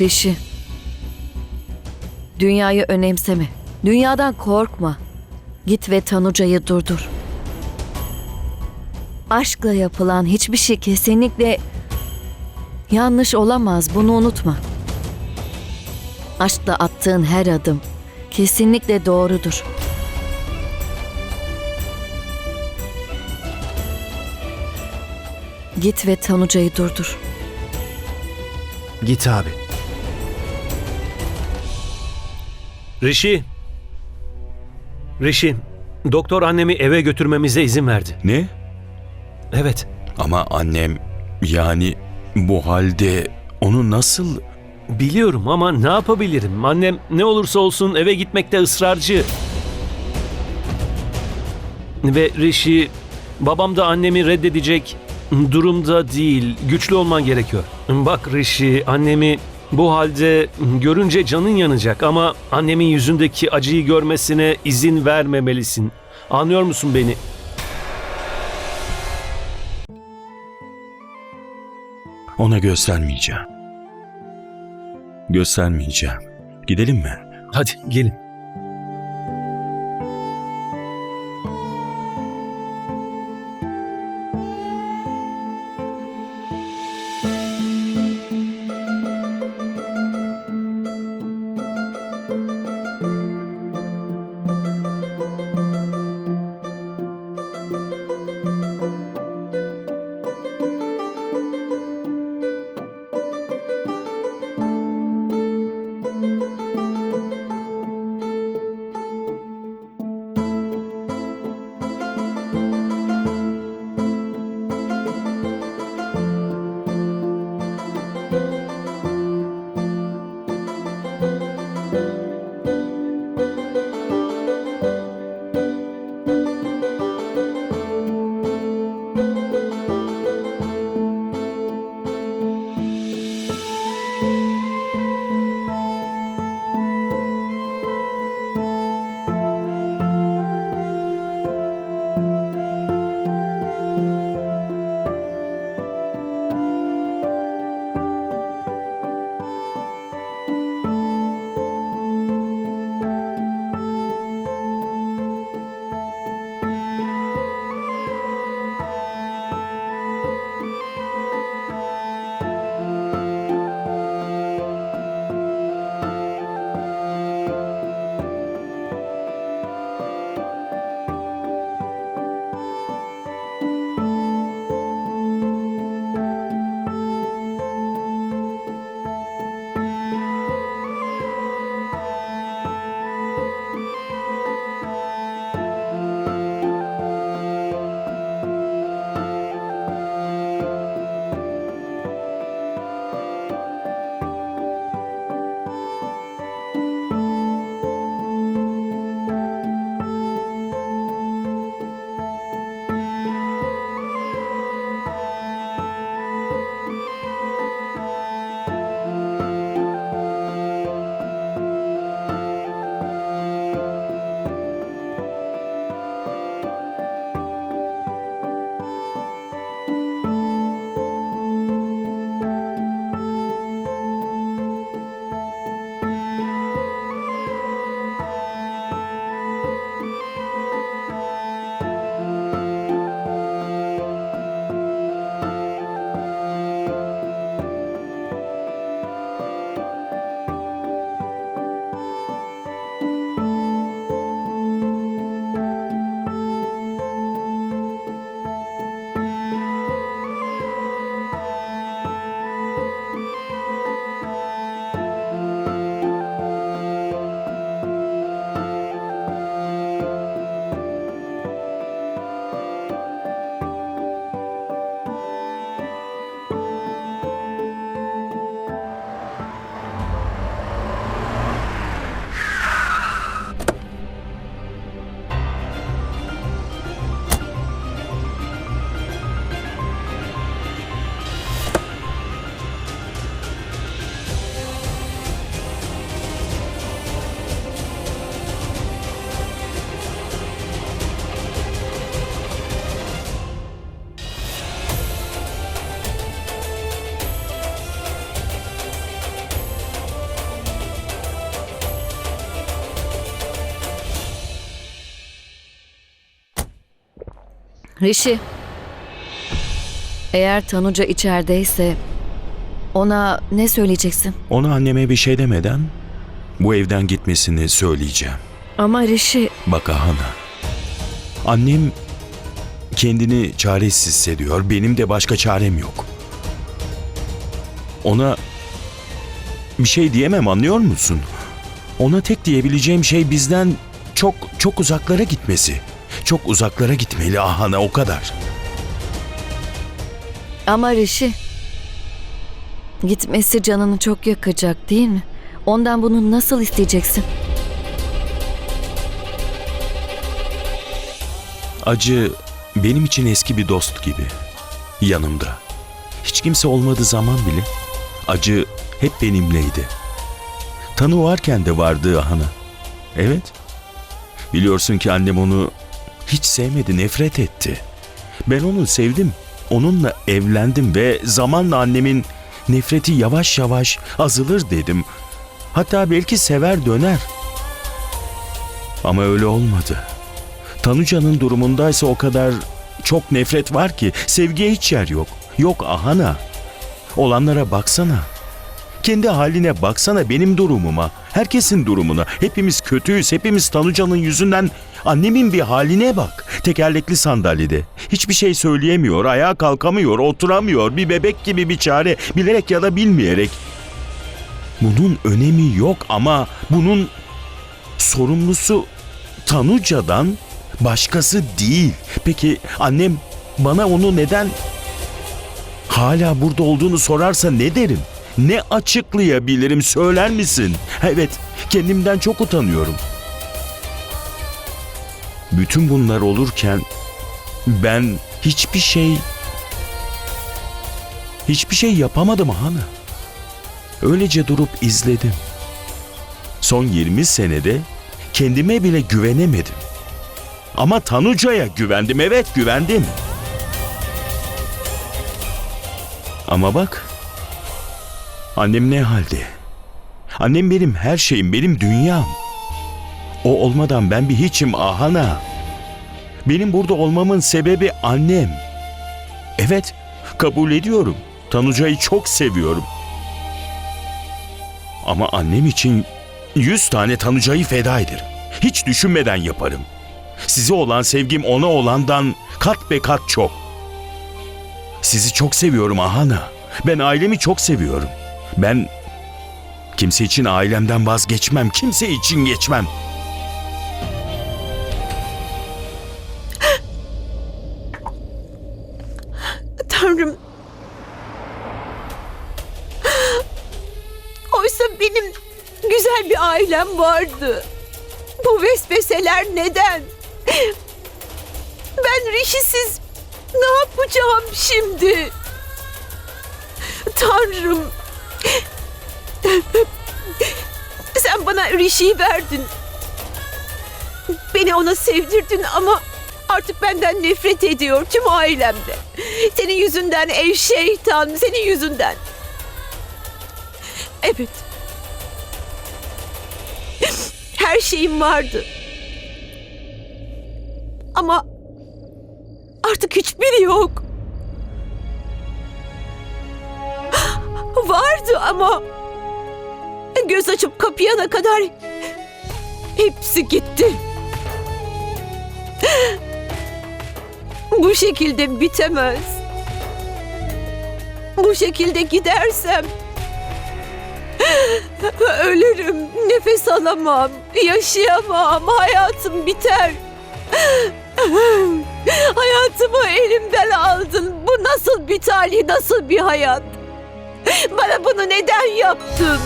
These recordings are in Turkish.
Rişi. Dünyayı önemseme. Dünyadan korkma. Git ve Tanuca'yı durdur. Aşkla yapılan hiçbir şey kesinlikle yanlış olamaz. Bunu unutma. Aşkla attığın her adım kesinlikle doğrudur. Git ve Tanuca'yı durdur. Git abi. Rişi. Rişi, doktor annemi eve götürmemize izin verdi. Ne? Evet, Ama annem yani bu halde onu nasıl... biliyorum ama ne yapabilirim? Annem ne olursa olsun eve gitmekte ısrarcı. Ve Rişi, babam da annemi reddedecek durumda değil. Güçlü olman gerekiyor. Bak Rişi, annemi bu halde görünce canın yanacak ama annemin yüzündeki acıyı görmesine izin vermemelisin. Anlıyor musun beni? Ona göstermeyeceğim. Göstermeyeceğim. Gidelim mi? Hadi gelin. Rişi. Eğer Tanuca içerideyse ona ne söyleyeceksin? Ona anneme bir şey demeden bu evden gitmesini söyleyeceğim. Ama Rişi Bak Ahana. Annem kendini çaresiz hissediyor. Benim de başka çarem yok. Ona bir şey diyemem anlıyor musun? Ona tek diyebileceğim şey bizden çok çok uzaklara gitmesi. Çok uzaklara gitmeli Ahana o kadar. ama Rişi gitmesi canını çok yakacak değil mi? Ondan bunu nasıl isteyeceksin? Acı benim için eski bir dost gibi. Yanımda. Hiç kimse olmadığı zaman bile acı hep benimleydi. Tanı varken de vardı Ahana. Evet. Biliyorsun ki annem onu hiç sevmedi, nefret etti. Ben onu sevdim. Onunla evlendim ve zamanla annemin nefreti yavaş yavaş azalır dedim. Hatta belki sever döner. Ama öyle olmadı. Tanuca'nın durumundaysa o kadar çok nefret var ki sevgiye hiç yer yok. Yok ahana. Olanlara baksana. Kendi haline baksana benim durumuma. Herkesin durumuna. Hepimiz kötüyüz. Hepimiz Tanuca'nın yüzünden annemin bir haline bak. Tekerlekli sandalyede. Hiçbir şey söyleyemiyor. Ayağa kalkamıyor. Oturamıyor. Bir bebek gibi bir çare. Bilerek ya da bilmeyerek. Bunun önemi yok ama bunun sorumlusu Tanuca'dan başkası değil. Peki annem bana onu neden hala burada olduğunu sorarsa ne derim? Ne açıklayabilirim söyler misin? Evet, kendimden çok utanıyorum. Bütün bunlar olurken ben hiçbir şey hiçbir şey yapamadım Hana. Öylece durup izledim. Son 20 senede kendime bile güvenemedim. Ama Tanuca'ya güvendim, evet güvendim. Ama bak, annem ne halde? Annem benim her şeyim, benim dünyam. O olmadan ben bir hiçim Ahana. Benim burada olmamın sebebi annem. Evet, kabul ediyorum. Tanuca'yı çok seviyorum. Ama annem için yüz tane Tanuca'yı feda ederim. Hiç düşünmeden yaparım. Size olan sevgim ona olandan kat be kat çok. Sizi çok seviyorum Ahana. Ben ailemi çok seviyorum. Ben kimse için ailemden vazgeçmem. Kimse için geçmem. Tanrım. Oysa benim güzel bir ailem vardı. Bu vesveseler neden? Ben Rişi'siz ne yapacağım şimdi? Tanrım. Sen bana Rişi'yi verdin. Beni ona sevdirdin ama artık benden nefret ediyor tüm ailemde. Senin yüzünden ey şeytan, senin yüzünden. Evet. Her şeyim vardı. Ama artık hiçbiri yok. Vardı ama göz açıp kapayana kadar hepsi gitti. Bu şekilde bitemez. Bu şekilde gidersem ölürüm, nefes alamam, yaşayamam, hayatım biter. Hayatımı elimden aldın. Bu nasıl bir talih, nasıl bir hayat? Bana bunu neden yaptın?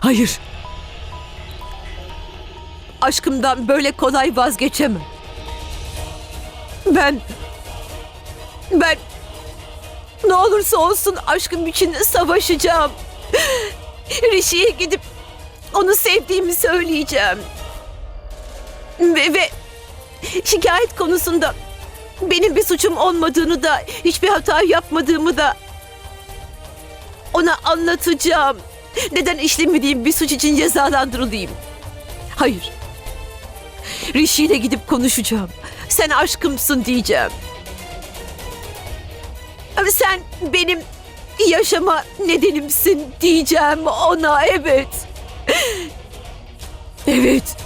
Hayır. Aşkımdan böyle kolay vazgeçemem. Ben... Ben... Ne olursa olsun aşkım için savaşacağım. Rişi'ye gidip onu sevdiğimi söyleyeceğim. Ve, ve şikayet konusunda benim bir suçum olmadığını da hiçbir hata yapmadığımı da ona anlatacağım. Neden işlemediğim bir suç için cezalandırılayım? Hayır. Rishi ile gidip konuşacağım. Sen aşkımsın diyeceğim. Sen benim yaşama nedenimsin diyeceğim ona evet. Evet.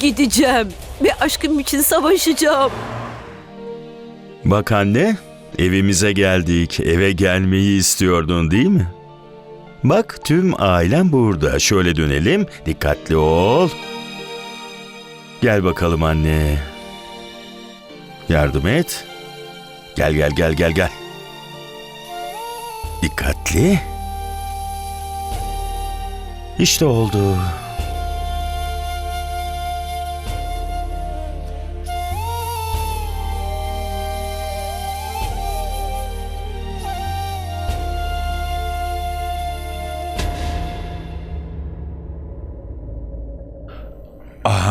Gideceğim ve aşkım için savaşacağım. Bak anne, evimize geldik. Eve gelmeyi istiyordun değil mi? Bak tüm ailem burada. Şöyle dönelim. Dikkatli ol. Gel bakalım anne. Yardım et. Gel gel gel gel gel. Dikkatli. İşte oldu.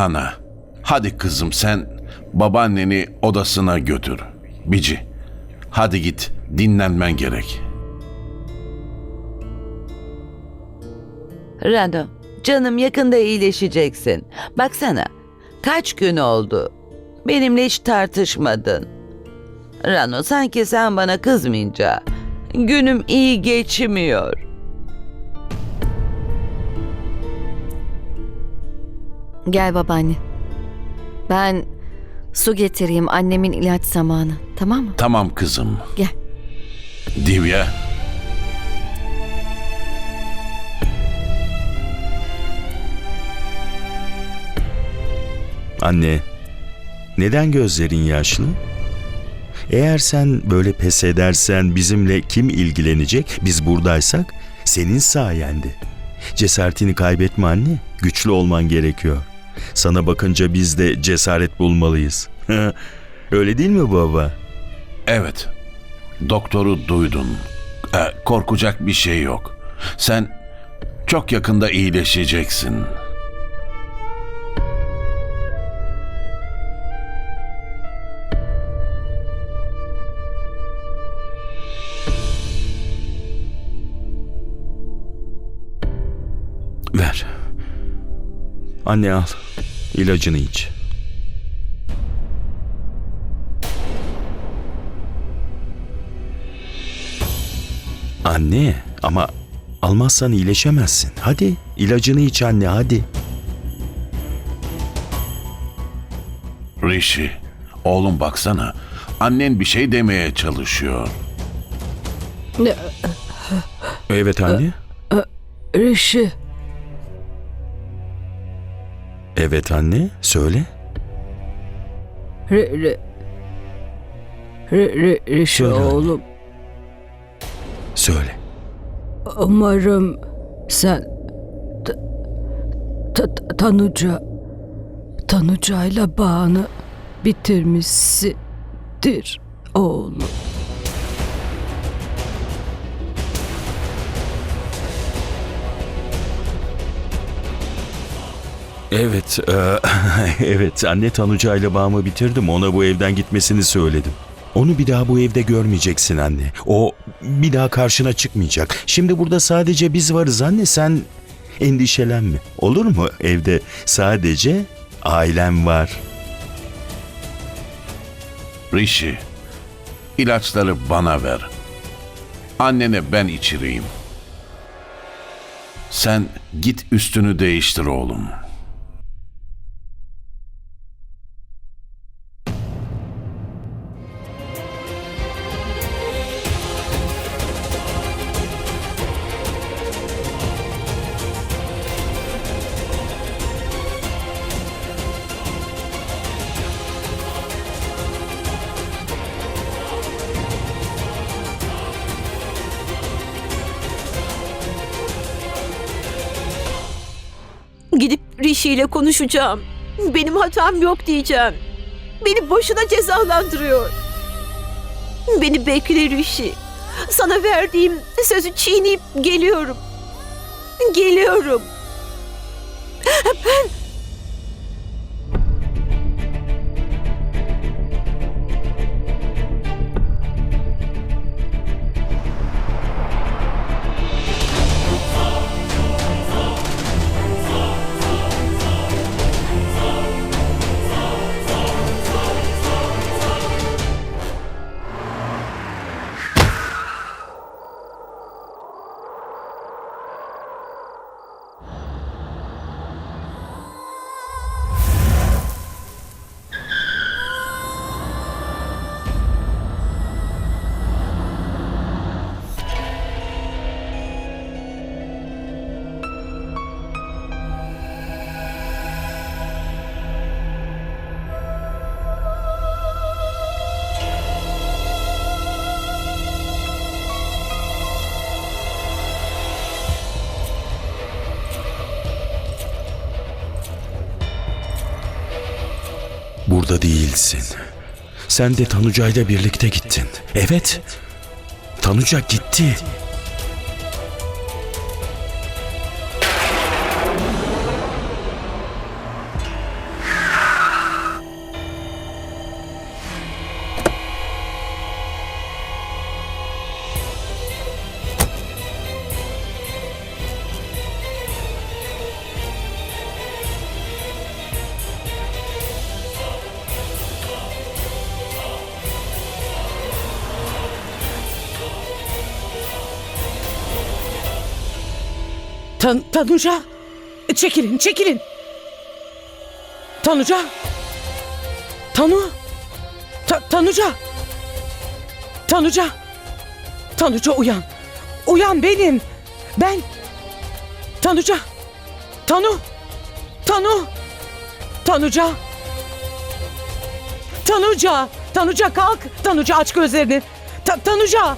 Ahana, hadi kızım sen babaanneni odasına götür. Bici, hadi git dinlenmen gerek. Rano, canım yakında iyileşeceksin. Baksana, kaç gün oldu. Benimle hiç tartışmadın. Rano, sanki sen bana kızmayınca günüm iyi geçmiyor. Gel babaanne. Ben su getireyim annemin ilaç zamanı. Tamam mı? Tamam kızım. Gel. Divya, Anne, neden gözlerin yaşlı? Eğer sen böyle pes edersen bizimle kim ilgilenecek? Biz buradaysak senin sayende. Cesaretini kaybetme anne. Güçlü olman gerekiyor. Sana bakınca biz de cesaret bulmalıyız. Öyle değil mi baba? evet. Doktoru duydun. Ee, korkacak bir şey yok. Sen çok yakında iyileşeceksin. Ver. Anne al. İlacını iç. Anne ama almazsan iyileşemezsin. Hadi ilacını iç anne hadi. Rishi, oğlum baksana. Annen bir şey demeye çalışıyor. Evet anne. Rishi. Evet anne söyle. Re, re, re, re, Rişi Söyle anne. oğlum. Söyle. Umarım sen ta, ta, ta- Tanuca Tanuca'yla bağını bitirmişsindir oğlum. Evet, e, evet anne Tanuca ile bağımı bitirdim. Ona bu evden gitmesini söyledim. Onu bir daha bu evde görmeyeceksin anne. O bir daha karşına çıkmayacak. Şimdi burada sadece biz varız anne sen endişelenme. Olur mu? Evde sadece ailem var. Rishi, ilaçları bana ver. Annene ben içireyim. Sen git üstünü değiştir oğlum. Gidip Rishi ile konuşacağım. Benim hatam yok diyeceğim. Beni boşuna cezalandırıyor. Beni bekle Rishi. Sana verdiğim sözü çiğneyip geliyorum. Geliyorum. Burada değilsin. Sen de Tanuca'yla birlikte gittin. Evet. Tanuca gitti. Tan Tanuca. Çekilin, çekilin. Tanuca. Tanu. Ta Tanuca. Tanuca. Tanuca uyan. Uyan benim. Ben. Tanuca. Tanu. Tanu. Tanuca. Tanuca. Tanuca kalk. Tanuca aç gözlerini. Ta Tanuca.